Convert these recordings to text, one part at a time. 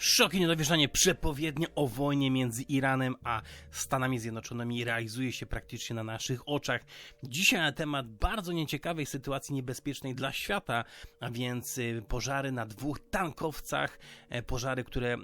Szok i niedowierzanie przepowiednie o wojnie między Iranem a Stanami Zjednoczonymi realizuje się praktycznie na naszych oczach. Dzisiaj na temat bardzo nieciekawej sytuacji niebezpiecznej dla świata, a więc y, pożary na dwóch tankowcach, e, pożary, które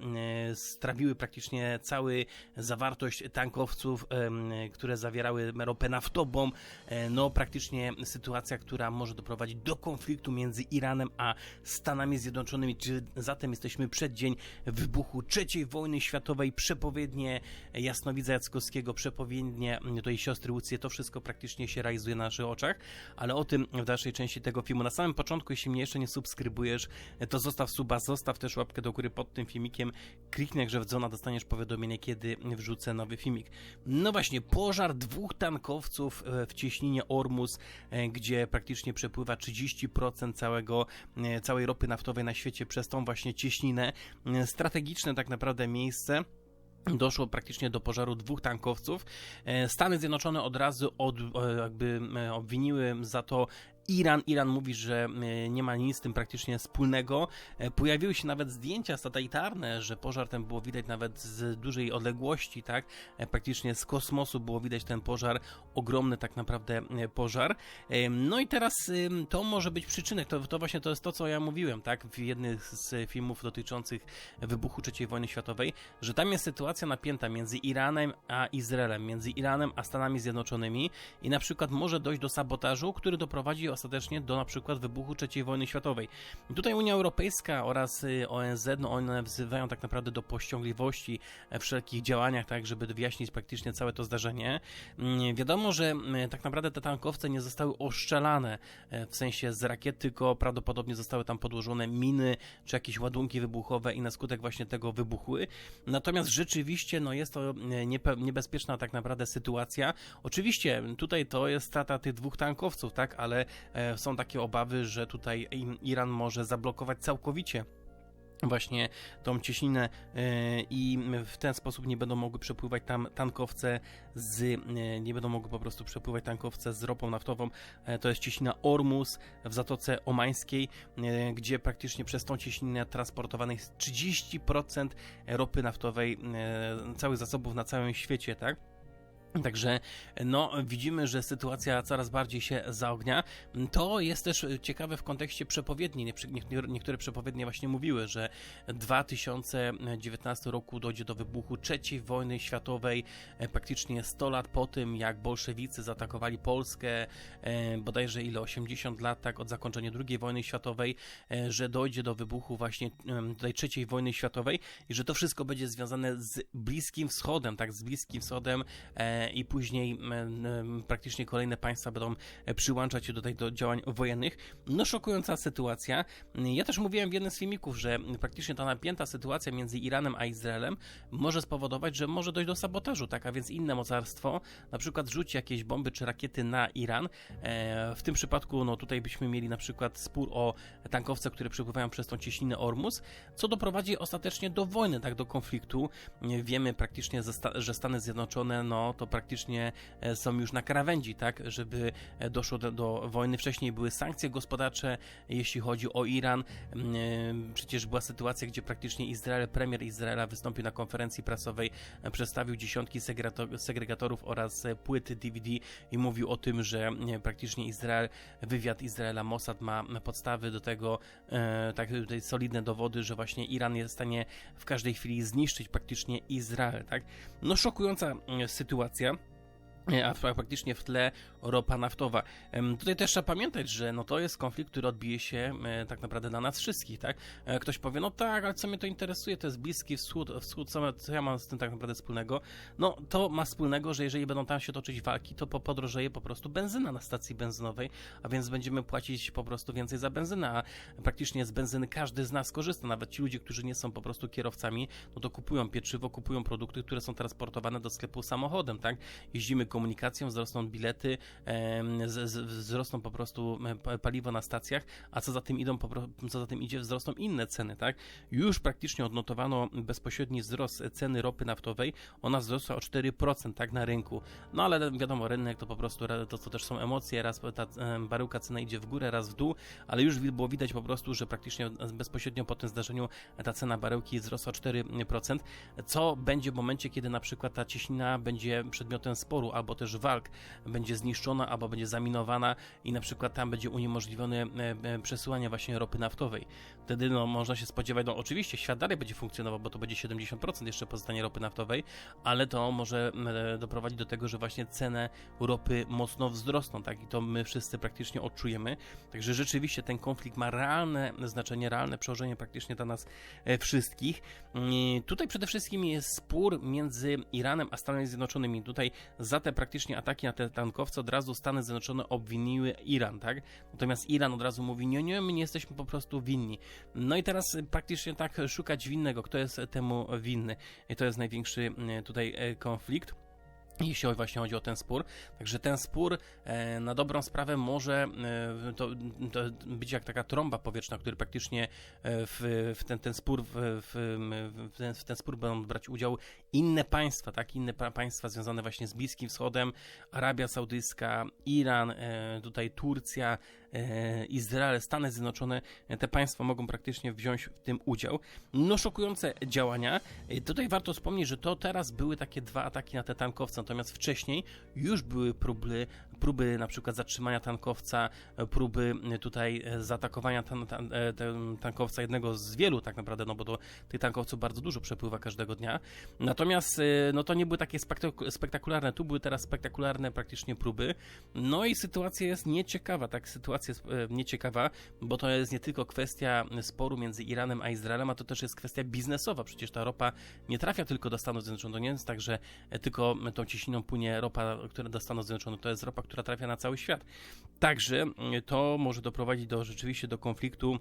e, strawiły praktycznie cały zawartość tankowców, em, które zawierały ropę naftową. E, No praktycznie sytuacja, która może doprowadzić do konfliktu między Iranem a Stanami Zjednoczonymi. Zatem jesteśmy przed dzień wybuchu III wojny światowej, przepowiednie Jasnowidza Jackowskiego, przepowiednie tutaj siostry Łucje, to wszystko praktycznie się realizuje na naszych oczach, ale o tym w dalszej części tego filmu. Na samym początku, jeśli mnie jeszcze nie subskrybujesz, to zostaw suba, zostaw też łapkę do góry pod tym filmikiem, kliknij jak w dostaniesz powiadomienie, kiedy wrzucę nowy filmik. No właśnie, pożar dwóch tankowców e, w cieśninie Ormus, e, gdzie praktycznie przepływa 30% całego, e, całej ropy naftowej na świecie przez tą właśnie cieśninę. Strategiczne tak naprawdę miejsce. Doszło praktycznie do pożaru dwóch tankowców. E, Stany Zjednoczone od razu od, e, jakby e, obwiniły za to Iran. Iran mówi, że e, nie ma nic z tym praktycznie wspólnego. E, Pojawiły się nawet zdjęcia satelitarne, że pożar ten było widać nawet z dużej odległości, tak? E, Praktycznie z kosmosu było widać ten pożar, ogromny tak naprawdę pożar. No i teraz to może być przyczynek, to, to właśnie to jest to, co ja mówiłem, tak? W jednym z filmów dotyczących wybuchu III wojny światowej, że tam jest sytuacja napięta między Iranem a Izraelem, między Iranem a Stanami Zjednoczonymi i na przykład może dojść do sabotażu, który doprowadzi ostatecznie do na przykład wybuchu III wojny światowej. Tutaj Unia Europejska oraz y, ONZ, no one wzywają tak naprawdę do pościągliwości w wszelkich działaniach, tak, żeby wyjaśnić praktycznie całe to zdarzenie. Mm, Wiadomo, że mm, tak naprawdę te tankowce nie zostały oszczelane e, w sensie z rakiet, tylko prawdopodobnie zostały tam podłożone miny czy jakieś ładunki wybuchowe i na skutek właśnie tego wybuchły. Natomiast rzeczywiście no jest to e, niebezpieczna tak naprawdę sytuacja. Oczywiście tutaj to jest strata tych dwóch tankowców, tak, ale e, są takie obawy, że tutaj Iran może zablokować całkowicie właśnie tą cieśninę e, i w ten sposób nie będą mogły przepływać tam tankowce z, e, nie będą mogły po prostu przepływać tankowce z ropą naftową. E, To jest cieśnina Ormus w Zatoce Omańskiej, e, gdzie praktycznie przez tą cieśninę transportowanych jest 30% ropy naftowej, e, całych zasobów na całym świecie, tak? Także no, widzimy, że sytuacja coraz bardziej się zaognia. To jest też ciekawe w kontekście przepowiedni. Niektóre, przepowiednie właśnie mówiły, że 2019 roku dojdzie do wybuchu III wojny światowej, e, praktycznie 100 lat po tym, jak bolszewicy zaatakowali Polskę, e, bodajże ile 80 lat tak od zakończenia II wojny światowej, e, że dojdzie do wybuchu właśnie tej III wojny światowej i że to wszystko będzie związane z Bliskim Wschodem, tak, z Bliskim Wschodem i później praktycznie kolejne państwa będą e, przyłączać się tutaj do działań wojennych. No szokująca sytuacja. Ja też mówiłem w jednym z filmików, że praktycznie ta napięta sytuacja między Iranem a Izraelem może spowodować, że może dojść do sabotażu, tak, a więc inne mocarstwo na przykład rzuci jakieś bomby czy rakiety na Iran. E, w tym przypadku, no tutaj byśmy mieli na przykład spór o tankowce, które przepływają przez tą cieśninę Ormus, co doprowadzi ostatecznie do wojny, tak, do konfliktu. Wiemy praktycznie, że Stany Zjednoczone, no to praktycznie e, są już na krawędzi, tak, żeby e, doszło do, do wojny. Wcześniej były sankcje gospodarcze, jeśli chodzi o Iran. Mm, e, Przecież była sytuacja, gdzie praktycznie Izrael, premier Izraela wystąpił na konferencji prasowej, przedstawił dziesiątki segregato- segregatorów oraz płyty DVD i mówił o tym, że praktycznie Izrael, wywiad Izraela Mossad ma podstawy do tego, tak tutaj solidne dowody, że właśnie Iran jest w stanie w każdej chwili zniszczyć praktycznie Izrael, tak? No szokująca sytuacja. Rosja A praktycznie w tle ropa naftowa. Tutaj też trzeba pamiętać, że no to jest konflikt, który odbije się e, tak naprawdę na nas wszystkich, tak? E, Ktoś powie, no tak, ale co mnie to interesuje, to jest Bliski Wschód, wschód co ja mam z tym tak naprawdę wspólnego? No to ma wspólnego, że jeżeli będą tam się toczyć walki, to po- podrożeje po prostu benzyna na stacji benzynowej, a więc będziemy płacić po prostu więcej za benzynę, a praktycznie z benzyny każdy z nas korzysta, nawet ci ludzie, którzy nie są po prostu kierowcami, no to kupują pieczywo, kupują produkty, które są transportowane do sklepu samochodem, tak? Jeździmy komunikacją, wzrosną bilety, wzrosną po prostu e, pa- paliwo na stacjach, a co za tym idą, co za tym idzie, wzrosną inne ceny, tak? Już praktycznie odnotowano bezpośredni wzrost ceny ropy naftowej, ona wzrosła o 4%, tak, na rynku. No ale wiadomo, rynek to po prostu, to, to też są emocje, raz ta e, baryłka cena idzie w górę, raz w dół, ale już było widać po prostu, że praktycznie bezpośrednio po tym zdarzeniu ta cena baryłki wzrosła o 4%, co będzie w momencie, kiedy na przykład ta cieśnina będzie przedmiotem sporu, albo też walk, będzie zniszczona, albo będzie zaminowana i na przykład tam będzie uniemożliwione e, e, przesyłanie właśnie ropy naftowej. Wtedy no, można się spodziewać, no oczywiście świat dalej będzie funkcjonował, bo to będzie 70% jeszcze pozostanie ropy naftowej, ale to może e, doprowadzić do tego, że właśnie ceny ropy mocno wzrosną, tak? I to my wszyscy praktycznie odczujemy. Także rzeczywiście ten konflikt ma realne znaczenie, realne przełożenie praktycznie dla nas wszystkich. Mm, Tutaj przede wszystkim jest spór między Iranem a Stanami Zjednoczonymi. Tutaj za te praktycznie ataki na te tankowce od razu Stany Zjednoczone obwiniły Iran, tak? Natomiast Iran od razu mówi, nie, nie, my nie jesteśmy po prostu winni. No i teraz praktycznie tak szukać winnego, kto jest temu winny. I to jest największy e, tutaj e, konflikt jeśli właśnie chodzi o ten spór. Także ten spór e, na dobrą sprawę może e, to, to być jak taka trąba powietrzna, który praktycznie e, w, w, ten, ten spór w, w, ten, w ten spór będą brać udział inne państwa, tak? Inne pa, państwa związane właśnie z Bliskim Wschodem, Arabia Saudyjska, Iran, tutaj Turcja, Izrael, Stany Zjednoczone, e, te państwa mogą praktycznie wziąć w tym udział. No szokujące działania. E, Tutaj warto wspomnieć, że to teraz były takie dwa ataki na te tankowce, natomiast wcześniej już były próby, próby na przykład zatrzymania tankowca, e, próby e, tutaj e, zaatakowania tan, tan, ten tankowca, jednego z wielu tak naprawdę, no bo do tych tankowców bardzo dużo przepływa każdego dnia. Natomiast no to nie były takie spektak- spektakularne, tu były teraz spektakularne praktycznie próby. No i sytuacja jest nieciekawa, tak, sytuacja jest nieciekawa, bo to jest nie tylko kwestia sporu między Iranem a Izraelem, a to też jest kwestia biznesowa. Przecież ta ropa nie trafia tylko do Stanów Zjednoczonych, to nie jest tak, że e, tylko tą cieśniną płynie ropa, która do Stanów Zjednoczonych, to jest ropa, która trafia na cały świat. Także e, to może doprowadzić do rzeczywiście do konfliktu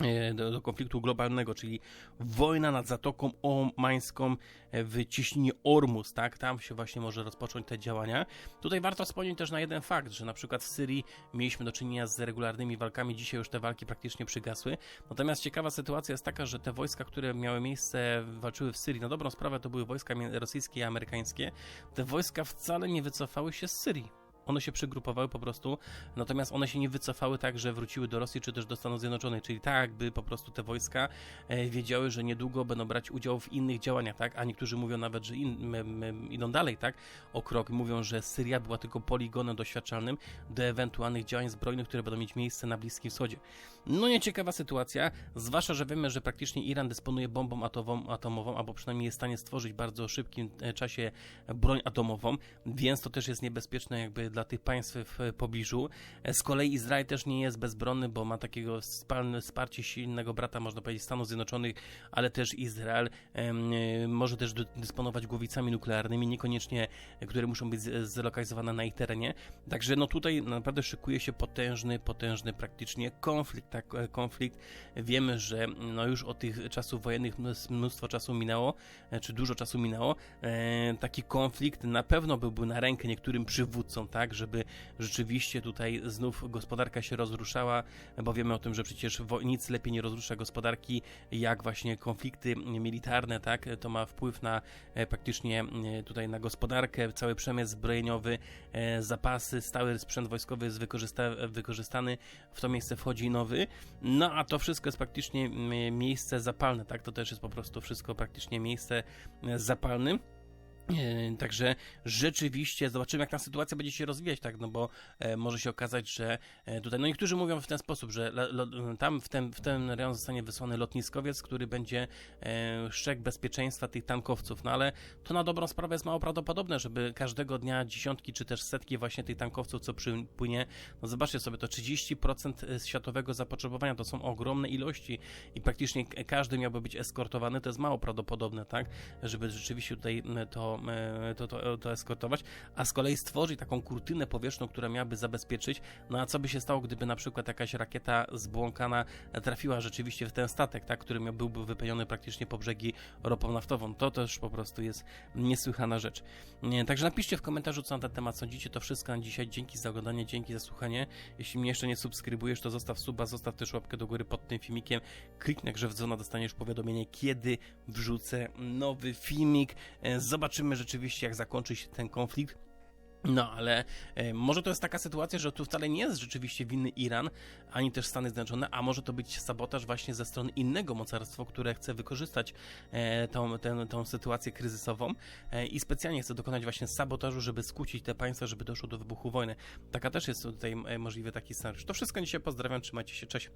e, do, do konfliktu globalnego, czyli wojna nad Zatoką Omańską e, w ciśnienie Ormus, tak? Tam się właśnie może rozpocząć te działania. Tutaj warto wspomnieć też na jeden fakt, że na przykład w Syrii mieliśmy do czynienia z regularnymi walkami, dzisiaj już te walki praktycznie przygasły. Natomiast ciekawa sytuacja jest taka, że te wojska, które miały miejsce, walczyły w Syrii, na dobrą sprawę to były wojska rosyjskie i amerykańskie, te wojska wcale nie wycofały się z Syrii. One się przygrupowały po prostu, natomiast one się nie wycofały tak, że wróciły do Rosji czy też do Stanów Zjednoczonych, czyli tak jakby po prostu te wojska e, wiedziały, że niedługo będą brać udział w innych działaniach, tak? A niektórzy mówią nawet, że in, idą dalej, tak? O krok, mówią, że Syria była tylko poligonem doświadczalnym do ewentualnych działań zbrojnych, które będą mieć miejsce na Bliskim Wschodzie. No nieciekawa sytuacja, zwłaszcza, że wiemy, że praktycznie Iran dysponuje bombą atomową, atomową albo przynajmniej jest w stanie stworzyć w bardzo szybkim e, czasie broń atomową, więc to też jest niebezpieczne jakby dla tych państw w pobliżu. E, Z kolei Izrael też nie jest bezbronny, bo ma takiego wsparcie silnego brata, można powiedzieć, Stanów Zjednoczonych, ale też Izrael e, może też dy- dysponować głowicami nuklearnymi, niekoniecznie, e, które muszą być zlokalizowane na ich terenie. Także no tutaj naprawdę szykuje się potężny, potężny praktycznie konflikt, tak, konflikt. Wiemy, że no już od tych czasów wojennych mnóstwo, czasu minęło, czy dużo czasu minęło. Taki konflikt na pewno byłby na rękę niektórym przywódcom, tak, żeby rzeczywiście tutaj znów gospodarka się rozruszała, bo wiemy o tym, że przecież nic lepiej nie rozrusza gospodarki, jak właśnie konflikty militarne, tak, to ma wpływ na e, praktycznie e, tutaj na gospodarkę, cały przemysł zbrojeniowy, e, zapasy, stały sprzęt wojskowy jest wykorzysta- wykorzystany, w to miejsce wchodzi nowy, no a to wszystko jest praktycznie miejsce zapalne, tak, to też jest po prostu wszystko praktycznie miejsce zapalnym. E, Także rzeczywiście zobaczymy, jak ta sytuacja będzie się rozwijać, tak, no bo e, może się okazać, że e, tutaj, no niektórzy mówią w ten sposób, że tam w ten, w ten rejon zostanie wysłany lotniskowiec, który będzie szczek bezpieczeństwa tych tankowców, no ale to na dobrą sprawę jest mało prawdopodobne, żeby każdego dnia dziesiątki czy też setki właśnie tych tankowców, co przypłynie, no zobaczcie sobie, to 30% światowego zapotrzebowania, to są ogromne ilości i praktycznie każdy miałby być eskortowany, to jest mało prawdopodobne, tak, żeby rzeczywiście tutaj to to, e, to, to, to eskortować, a z kolei stworzyć taką kurtynę powietrzną, która miałaby zabezpieczyć, no a co by się stało, gdyby na przykład jakaś rakieta zbłąkana trafiła rzeczywiście w ten statek, tak, który byłby wypełniony praktycznie po brzegi ropą naftową. To też po prostu jest niesłychana rzecz. Nie, Także napiszcie w komentarzu, co na ten temat sądzicie. To wszystko na dzisiaj. Dzięki za oglądanie, dzięki za słuchanie. Jeśli mnie jeszcze nie subskrybujesz, to zostaw suba, zostaw też łapkę do góry pod tym filmikiem. Kliknij grze w dostaniesz powiadomienie, kiedy wrzucę nowy filmik. E, Zobaczymy rzeczywiście, jak zakończy się ten konflikt. No, ale e, może to jest taka sytuacja, że tu wcale nie jest rzeczywiście winny Iran, ani też Stany Zjednoczone, a może to być sabotaż właśnie ze strony innego mocarstwa, które chce wykorzystać e, tą, tę, tą sytuację kryzysową e, i specjalnie chce dokonać właśnie sabotażu, żeby skłócić te państwa, żeby doszło do wybuchu wojny. Taka też jest tutaj możliwy taki scenariusz. To wszystko dzisiaj pozdrawiam, trzymajcie się, cześć.